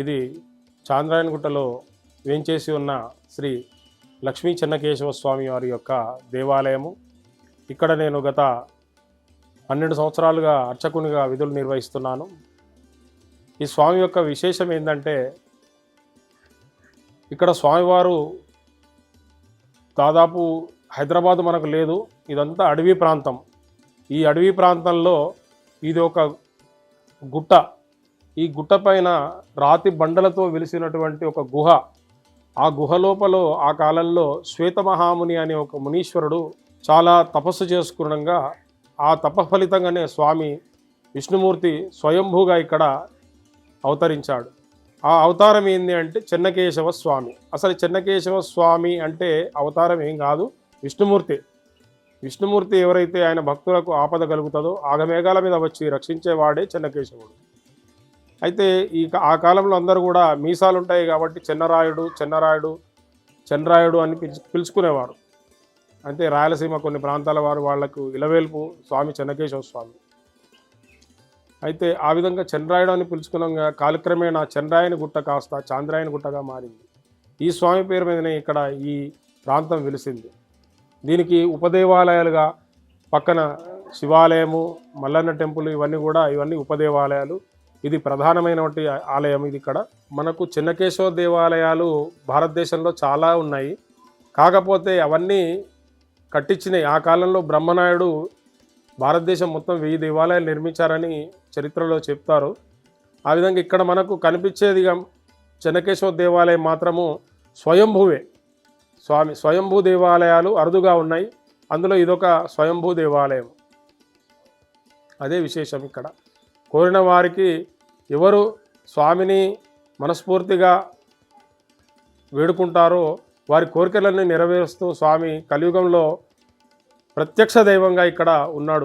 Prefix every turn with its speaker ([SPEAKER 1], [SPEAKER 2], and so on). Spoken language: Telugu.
[SPEAKER 1] ఇది చాంద్రాయణగుట్టలో వేంచేసి ఉన్న శ్రీ లక్ష్మీ చెన్నకేశవ స్వామి వారి యొక్క దేవాలయము. ఇక్కడ నేను గత పన్నెండు సంవత్సరాలుగా అర్చకునిగా విధులు నిర్వహిస్తున్నాను. ఈ స్వామి యొక్క విశేషం ఏంటంటే ఇక్కడ స్వామివారు దాదాపు హైదరాబాద్ మనకు లేదు. ఇదంతా అడవి ప్రాంతం. ఈ అడవి ప్రాంతంలో ఇది ఒక గుట్ట. ఈ గుట్ట పైన రాతి బండలతో వెలిసినటువంటి ఒక గుహ ఆ గుహ లోపల ఆ కాలంలో శ్వేతమహాముని అనే ఒక మునీశ్వరుడు చాలా తపస్సు చేసుకునగా ఆ తప ఫలితంగానే స్వామి విష్ణుమూర్తి స్వయంభూగా ఇక్కడ అవతరించాడు. ఆ అవతారం ఏంది అంటే చెన్నకేశవ స్వామి. అసలు చెన్నకేశవ స్వామి అంటే అవతారం ఏం కాదు విష్ణుమూర్తి. విష్ణుమూర్తి ఎవరైతే ఆయన భక్తులకు ఆపద కలుగుతుందో ఆగమేఘాల మీద వచ్చి రక్షించేవాడే చెన్నకేశవుడు. అయితే ఈ ఆ కాలంలో అందరూ కూడా మీసాలు ఉంటాయి కాబట్టి చెన్నరాయుడు చెన్నరాయుడు చంద్రాయుడు అని పిలుచు పిలుచుకునేవారు. అంటే రాయలసీమ కొన్ని ప్రాంతాల వారు వాళ్ళకు ఇలవేల్పు స్వామి చెన్నకేశవ స్వామి. అయితే ఆ విధంగా చంద్రాయుడు అని పిలుచుకున్నాగా కాలక్రమేణా చంద్రాయని గుట్ట కాస్త చాంద్రాయని గుట్టగా మారింది. ఈ స్వామి పేరు మీదనే ఇక్కడ ఈ ప్రాంతం వెలిసింది. దీనికి ఉపదేవాలయాలుగా పక్కన శివాలయము మల్లన్న టెంపుల్ ఇవన్నీ కూడా ఇవన్నీ ఉపదేవాలయాలు. ఇది ప్రధానమైనటువంటి ఆలయం ఇది ఇక్కడ. మనకు చిన్నకేశవ దేవాలయాలు భారతదేశంలో చాలా ఉన్నాయి. కాకపోతే అవన్నీ కట్టించినాయి. ఆ కాలంలో బ్రహ్మనాయుడు భారతదేశం మొత్తం వెయ్యి దేవాలయాలు నిర్మించారని చరిత్రలో చెప్తారు. ఆ విధంగా ఇక్కడ మనకు కనిపించేదిగా చెన్నకేశవ దేవాలయం మాత్రము స్వయంభువే. స్వామి స్వయంభూ దేవాలయాలు అరుదుగా ఉన్నాయి. అందులో ఇదొక స్వయంభూ దేవాలయం. అదే విశేషం ఇక్కడ. కోరిన వారికి ఎవరు స్వామిని మనస్ఫూర్తిగా వేడుకుంటారో వారి కోరికలన్నీ నెరవేరుస్తూ స్వామి కలియుగంలో ప్రత్యక్ష దైవంగా ఇక్కడ ఉన్నాడు.